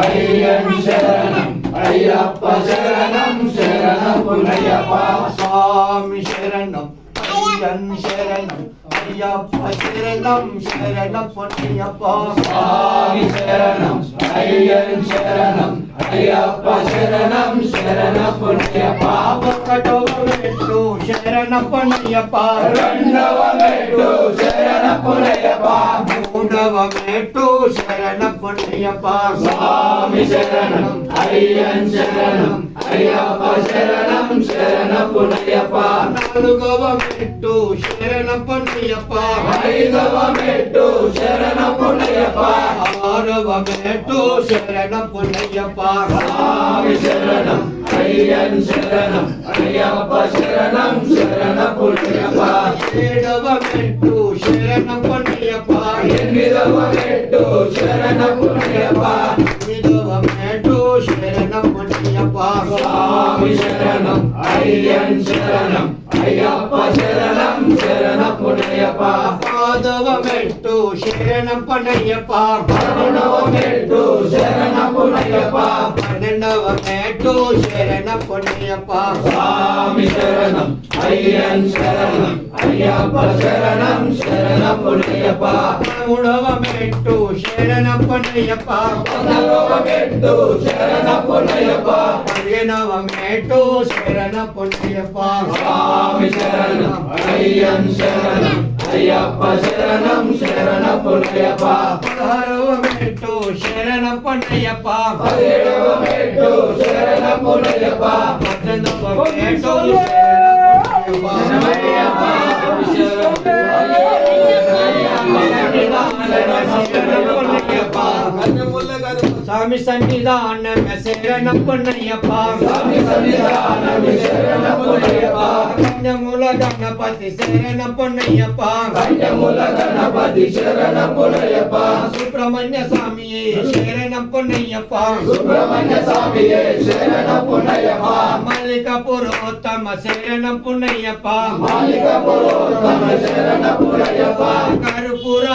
ஐயன் சரணம் ஐயப்ப சரணம் சரணம் புனையப்பா சுவாமி சரணம். ஐயன் சரணம் ஐயப்ப சரணம் சரணம் புனையப்பா சுவாமி சரணம். ஐயன் சரணம் ஐயப்ப சரணம் சரண புனையப்பா பக்கட்டோவ மெட்டு சரண புனையப்பா ரெண்டவ சரண మూడవ మెట్టు శరణ పొన్నయ్యప్ప స్వామి శరణం అయ్యన్ శరణం అయ్యప్ప శరణం శరణ పునయప్ప నాలుగవ మెట్టు శరణ పొన్నయ్యప్ప ఐదవ ஆர்வமேட்டூர் சரணம் பொன்னையப்பா ராமி சரணம் ஐயன் சரணம் ஐயப்பா சரணம் சரண பொன்னையப்பா ஏடவமேட்டூர் சரணம் பொன்னையப்பா என்விதவமேட்டூர் சரண பொன்னையப்பா விதவமேட்டூர் சரணம் பொன்னையப்பா ராமி சரணம் ஐயன் சரணம் ஐயப்பா சரணம் சரண பொன்னையப்பா பாதவமேட்டூர் ಶರಣಪ್ಪನಯ್ಯಪ್ಪ ಪರಮನವಮೆಟ್ಟು ಶರಣಪ್ಪನಯ್ಯಪ್ಪ ಪರಮನವಮೆಟ್ಟು ಶರಣಪ್ಪನಯ್ಯಪ್ಪ ಸ್ವಾಮಿ ಶರಣಂ ஐயன் சரணம் ஐயப்ப சரணம் சரணப்புனையப்பா. உணவமெட்டு சரணப்புனையப்பா. உணவமெட்டு சரணப்புனையப்பா. பையனவமெட்டு சரணப்புனையப்பா. சுவாமி சரணம் ஐயன் சரணம் అయ్యప్ప శరణం శరణ పునయప్ప మూడవ మెట్టు శరణ పొన్నయ్యప్ప పదవ మెట్టు శరణ పునయప్ప పదిహేనవ మెట్టు శరణ పొన్నయ్యప్ప స్వామి శరణం అయ్యన్ శరణం అయ్యప్ప శరణం శరణ పునయప్ప పదహారవ మెట్టు శరణ పొన్నయ్యప్ప పదిహేడవ మెట్టు శరణ పునయప్ప పద్దెనిమిదవ మెట్టు శరణ పొన్నయ్యప్ప స్వామి సన్నిధానం శరణం పొన్నయ్యప్ప స్వామి సన్నిధానం శరణ పునయప్ప కంజముల గణపతి శరణం పొన్నయ్యప్ప పంచముల గణపతి శరణ పునయప్ప సుబ్రహ్మణ్య స్వామి శరణం పొన్నయ్యప్ప సుబ్రహ్మణ్య స్వామియే శరణ పునయప్ప మల్లిక పురోత్తమ శరణం పొన్నయ్యప్ప మాలిక పురోత్తమ శరణ పునయప్ప కర్పూర హారతి శరణం పొన్నయ్యప్ప